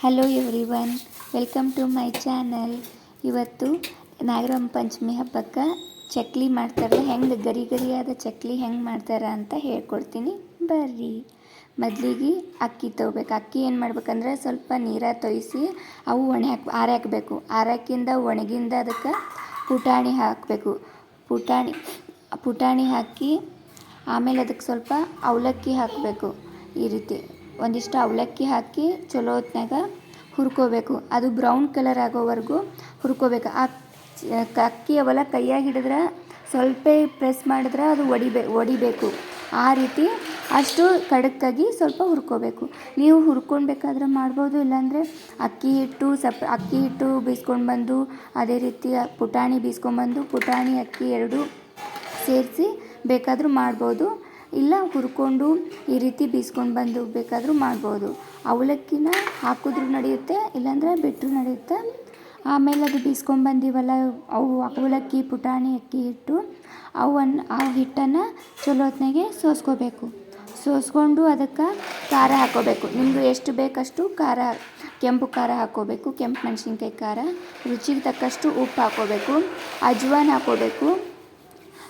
Hello everyone welcome to my channel ಇವತ್ತು ನಾಗರಂ ಪಂಚಮಿ ಹಬ್ಬಕ್ಕೆ ಚಕ್ಲಿ ಮಾಡ್ತಾರೆ ಹೆಂಗೆ ಗರಿ ಗರಿಯಾದ ಚಕ್ಲಿ ಹೆಂಗೆ ಮಾಡ್ತಾರೆ ಅಂತ ಹೇಳ್ಕೊಡ್ತೀನಿ. ಬರ್ರಿ. ಮೊದಲಿಗೆ ಅಕ್ಕಿ ತೊಗೋಬೇಕು. ಅಕ್ಕಿ ಏನು ಮಾಡ್ಬೇಕಂದ್ರೆ ಸ್ವಲ್ಪ ನೀರ ತೊಯಿಸಿ ಅವು ಒಣೆ ಹಾಕಿ ಆರೆ ಹಾಕಬೇಕು. ಆರಕ್ಕಿಂದ ಒಣಗಿಂದ ಅದಕ್ಕೆ ಪುಟಾಣಿ ಹಾಕಬೇಕು. ಪುಟಾಣಿ ಪುಟಾಣಿ ಹಾಕಿ ಆಮೇಲೆ ಅದಕ್ಕೆ ಸ್ವಲ್ಪ ಅವಲಕ್ಕಿ ಹಾಕಬೇಕು ಈ ರೀತಿ. ಒಂದಿಷ್ಟು ಅವಲಕ್ಕಿ ಹಾಕಿ ಚಲೋ ಹೊತ್ನಾಗ ಹುರ್ಕೋಬೇಕು. ಅದು ಬ್ರೌನ್ ಕಲರ್ ಆಗೋವರೆಗೂ ಹುರ್ಕೋಬೇಕು. ಆ ಅಕ್ಕಿ ಅವೆಲ್ಲ ಕೈಯಾಗಿ ಹಿಡಿದ್ರೆ ಸ್ವಲ್ಪ ಪ್ರೆಸ್ ಮಾಡಿದ್ರೆ ಅದು ಒಡಿಬೇ, ಒಡಿಬೇಕು. ಆ ರೀತಿ ಅಷ್ಟು ಕಡಕ್ಕಾಗಿ ಸ್ವಲ್ಪ ಹುರ್ಕೋಬೇಕು. ನೀವು ಹುರ್ಕೊಳ್ಬೇಕಾದ್ರೆ ಮಾಡ್ಬೋದು, ಇಲ್ಲಾಂದರೆ ಅಕ್ಕಿ ಹಿಟ್ಟು ಸಪ್, ಅಕ್ಕಿ ಹಿಟ್ಟು ಬೀಸ್ಕೊಂಡು ಬಂದು ಅದೇ ರೀತಿ ಪುಟಾಣಿ ಬೀಸ್ಕೊಂಡ್ಬಂದು ಪುಟಾಣಿ, ಅಕ್ಕಿ ಎರಡು ಸೇರಿಸಿ ಬೇಕಾದರೂ ಮಾಡ್ಬೋದು. ಇಲ್ಲ, ಹುರ್ಕೊಂಡು ಈ ರೀತಿ ಬೀಸ್ಕೊಂಡು ಬಂದು ಬೇಕಾದರೂ ಮಾಡ್ಬೋದು. ಅವಲಕ್ಕಿನ ಹಾಕಿದ್ರೂ ನಡೆಯುತ್ತೆ, ಇಲ್ಲಾಂದರೆ ಬಿಟ್ಟರೂ ನಡೆಯುತ್ತೆ. ಆಮೇಲೆ ಅದು ಬೀಸ್ಕೊಂಡು ಬಂದೀವಲ್ಲ, ಅವು ಅವಲಕ್ಕಿ, ಪುಟಾಣಿ, ಅಕ್ಕಿ ಹಿಟ್ಟು ಅವನ್ನ ಆ ಹಿಟ್ಟನ್ನು ಚಲೋ ಹೊತ್ನಾಗೆ ಸೋಸ್ಕೋಬೇಕು. ಸೋಸ್ಕೊಂಡು ಅದಕ್ಕೆ ಖಾರ ಹಾಕ್ಕೋಬೇಕು ನಿಮ್ಗೆ ಎಷ್ಟು ಬೇಕಷ್ಟು ಖಾರ, ಕೆಂಪು ಖಾರ ಹಾಕೋಬೇಕು, ಕೆಂಪು ಮೆಣಸಿನ್ಕಾಯಿ ಖಾರ. ರುಚಿಗೆ ತಕ್ಕಷ್ಟು ಉಪ್ಪು ಹಾಕೋಬೇಕು, ಅಜ್ವಾನ ಹಾಕ್ಕೋಬೇಕು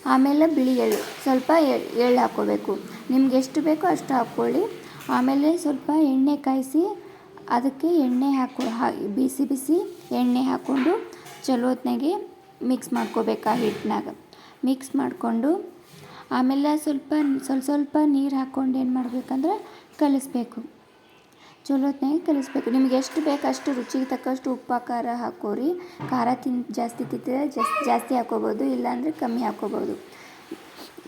ಆಮೇಲೆ ಬಿಳಿ ಎಳ್ಳು. ಸ್ವಲ್ಪ ಎಳ್ಳು ಹಾಕ್ಕೋಬೇಕು. ನಿಮ್ಗೆ ಎಷ್ಟು ಬೇಕೋ ಅಷ್ಟು ಹಾಕ್ಕೊಳ್ಳಿ. ಆಮೇಲೆ ಸ್ವಲ್ಪ ಎಣ್ಣೆ ಕಾಯಿಸಿ, ಅದಕ್ಕೆ ಎಣ್ಣೆ ಹಾಕೋ ಬಿಸಿ ಬಿಸಿ ಎಣ್ಣೆ ಹಾಕ್ಕೊಂಡು ಚಲೋ ಮಿಕ್ಸ್ ಮಾಡ್ಕೋಬೇಕು ಆ ಹಿಟ್ಟಿನಾಗ ಮಿಕ್ಸ್ ಮಾಡಿಕೊಂಡು ಆಮೇಲೆ ಸ್ವಲ್ಪ ಸ್ವಲ್ಪ ಸ್ವಲ್ಪ ನೀರು ಹಾಕ್ಕೊಂಡು ಏನು ಮಾಡಬೇಕಂದ್ರೆ ಕಲಿಸ್ಬೇಕು. ಚಲೋ ಹೊತ್ನಾಗೆ ಕಲಿಸ್ಬೇಕು. ನಿಮ್ಗೆ ಎಷ್ಟು ಬೇಕು ಅಷ್ಟು ರುಚಿಗೆ ತಕ್ಕಷ್ಟು ಉಪ್ಪು ಖಾರ ಹಾಕೋರಿ. ಖಾರ ತಿನ್ ಜಾಸ್ತಿ ತಿಂತಿದ್ರೆ ಜಾಸ್ತಿ ಜಾಸ್ತಿ ಹಾಕೋಬೋದು, ಇಲ್ಲಾಂದರೆ ಕಮ್ಮಿ ಹಾಕೋಬೋದು.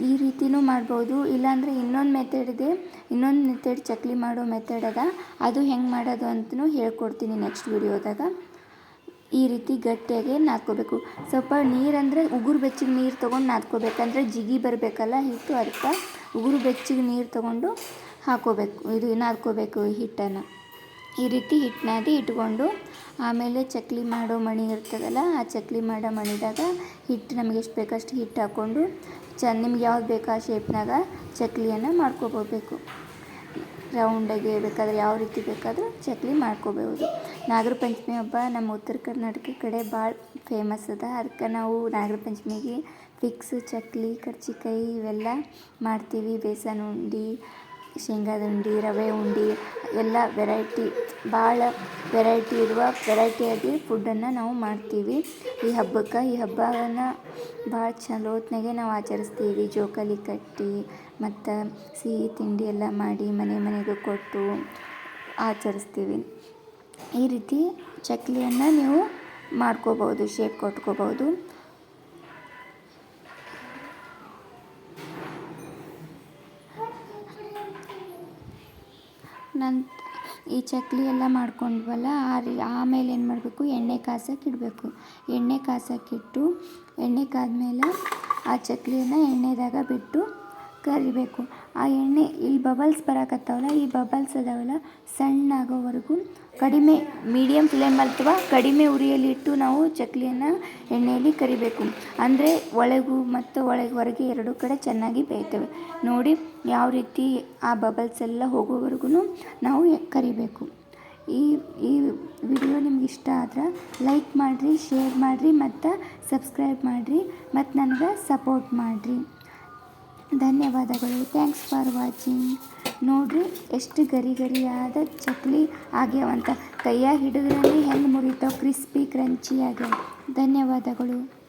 ಈ ರೀತಿನೂ ಮಾಡ್ಬೋದು. ಇಲ್ಲಾಂದರೆ ಇನ್ನೊಂದು ಮೆಥಡ್ ಇದೆ. ಇನ್ನೊಂದು ಮೆಥಡ್ ಚಕ್ಲಿ ಮಾಡೋ ಮೆಥಡ್ ಅದ. ಅದು ಹೆಂಗೆ ಮಾಡೋದು ಅಂತಲೂ ಹೇಳ್ಕೊಡ್ತೀನಿ ನೆಕ್ಸ್ಟ್ ವಿಡಿಯೋದಾಗ. ಈ ರೀತಿ ಗಟ್ಟಿಯಾಗಿ ನಾದ್ಕೋಬೇಕು. ಸ್ವಲ್ಪ ನೀರಂದರೆ ಉಗುರು ಬೆಚ್ಚಿಗೆ ನೀರು ತೊಗೊಂಡು ನಾದ್ಕೋಬೇಕಂದ್ರೆ ಜಿಗಿ ಬರಬೇಕಲ್ಲ ಹಿಟ್ಟು ಅದಕ್ಕೆ ಉಗುರು ಬೆಚ್ಚಿಗೆ ನೀರು ತೊಗೊಂಡು ಹಾಕೋಬೇಕು. ಇದು ನಾದ್ಕೋಬೇಕು ಹಿಟ್ಟನ್ನು. ಈ ರೀತಿ ಹಿಟ್ಟು ನಾದಿ ಇಟ್ಕೊಂಡು ಆಮೇಲೆ ಚಕ್ಲಿ ಮಾಡೋ ಮಣಿ ಇರ್ತದಲ್ಲ, ಆ ಚಕ್ಲಿ ಮಾಡೋ ಮಣಿದಾಗ ಹಿಟ್ಟು ನಮಗೆ ಎಷ್ಟು ಬೇಕಷ್ಟು ಹಿಟ್ಟು ಹಾಕ್ಕೊಂಡು ಚ, ನಿಮ್ಗೆ ಯಾವ್ದು ಬೇಕು ಆ ಶೇಪ್ನಾಗ ಚಕ್ಲಿಯನ್ನು ಮಾಡ್ಕೊಬೋಬೇಕು. ರೌಂಡಾಗಿ ಬೇಕಾದ್ರೆ ಯಾವ ರೀತಿ ಬೇಕಾದರೂ ಚಕ್ಲಿ ಮಾಡ್ಕೋಬೋದು. ನಾಗರ ಪಂಚಮಿ ಹಬ್ಬ ನಮ್ಮ ಉತ್ತರ ಕರ್ನಾಟಕ ಕಡೆ ಭಾಳ ಫೇಮಸ್ ಅದ. ಅದಕ್ಕೆ ನಾವು ನಾಗರ ಪಂಚಮಿಗೆ ಫಿಕ್ಸ್ ಚಕ್ಲಿ, ಕರ್ಚಿಕಾಯಿ ಇವೆಲ್ಲ ಮಾಡ್ತೀವಿ. ಬೇಸನ್ ಉಂಡೆ ಶೇಂಗಾದ ಉಂಡೆ ರವೆ ಉಂಡೆ ಎಲ್ಲ ವೆರೈಟಿ ಭಾಳ ವೆರೈಟಿ ಇರುವ ವೆರೈಟಿಯಾಗಿ ಫುಡ್ಡನ್ನು ನಾವು ಮಾಡ್ತೀವಿ. ಈ ಹಬ್ಬಕ್ಕೆ, ಈ ಹಬ್ಬವನ್ನು ಭಾಳ ಚಲೋ ಹೊತ್ನಾಗೆ ನಾವು ಆಚರಿಸ್ತೀವಿ. ಜೋಕಾಲಿ ಕಟ್ಟಿ, ಮತ್ತು ಸಿಹಿ ತಿಂಡಿ ಎಲ್ಲ ಮಾಡಿ ಮನೆ ಮನೆಗೆ ಕೊಟ್ಟು ಆಚರಿಸ್ತೀವಿ. ಈ ರೀತಿ ಚಕ್ಲಿಯನ್ನು ನೀವು ಮಾಡ್ಕೋಬೋದು ಶೇಪ್ ಕೊಟ್ಕೋಬೋದು ನಂತ ಈ ಚಕ್ಲಿ ಎಲ್ಲ ಮಾಡ್ಕೊಂಡ್ವಲ್ಲ ಆ ರೀ ಆಮೇಲೆ ಏನು ಮಾಡಬೇಕು? ಎಣ್ಣೆ ಕಾಸಕ್ಕೆ ಇಡಬೇಕು. ಎಣ್ಣೆ ಕಾಸಕ್ಕಿಟ್ಟು ಎಣ್ಣೆ ಕಾದ್ಮೇಲೆ ಆ ಚಕ್ಲಿಯನ್ನು ಎಣ್ಣೆದಾಗ ಬಿಟ್ಟು ಕರಿಬೇಕು. ಆ ಎಣ್ಣೆ ಇಲ್ಲಿ ಬಬಲ್ಸ್ ಬರಾಕತ್ತಾವಲ್ಲ, ಈ ಬಬಲ್ಸ್ ಅದಾವಲ್ಲ ಸಣ್ಣ ಆಗೋವರೆಗೂ ಕಡಿಮೆ ಮೀಡಿಯಮ್ ಫ್ಲೇಮ್ ಅಥವಾ ಕಡಿಮೆ ಉರಿಯಲ್ಲಿ ಇಟ್ಟು ನಾವು ಚಕ್ಲಿಯನ್ನು ಎಣ್ಣೆಯಲ್ಲಿ ಕರಿಬೇಕು. ಅಂದರೆ ಒಳಗೂ ಮತ್ತು ಒಳಗೆ ಹೊರಗೆ ಎರಡೂ ಕಡೆ ಚೆನ್ನಾಗಿ ಬೇಯ್ತವೆ. ನೋಡಿ ಯಾವ ರೀತಿ ಆ ಬಬಲ್ಸ್ ಎಲ್ಲ ಹೋಗೋವರೆಗೂ ನಾವು ಕರಿಬೇಕು. ಈ ಈ ವಿಡಿಯೋ ನಿಮ್ಗೆ ಇಷ್ಟ ಆದ್ರೆ ಲೈಕ್ ಮಾಡಿರಿ ಶೇರ್ ಮಾಡಿರಿ ಮತ್ತು ಸಬ್ಸ್ಕ್ರೈಬ್ ಮಾಡಿರಿ. ಮತ್ತು ನನಗೆ ಸಪೋರ್ಟ್ ಮಾಡಿರಿ. ಧನ್ಯವಾದಗಳು. Thanks for watching. ನೋಡಿರಿ, ಎಷ್ಟು ಗರಿ ಗರಿಯಾದ ಚಕ್ಲಿ ಆಗ್ಯಾವಂತ. ಕೈಯಾಗ ಹಿಡಿದ್ರಲ್ಲಿ ಹೆಂಗೆ ಮುರಿತಾವೆ? ಕ್ರಿಸ್ಪಿ, ಕ್ರಂಚಿ ಆಗ್ಯಾವ. ಧನ್ಯವಾದಗಳು.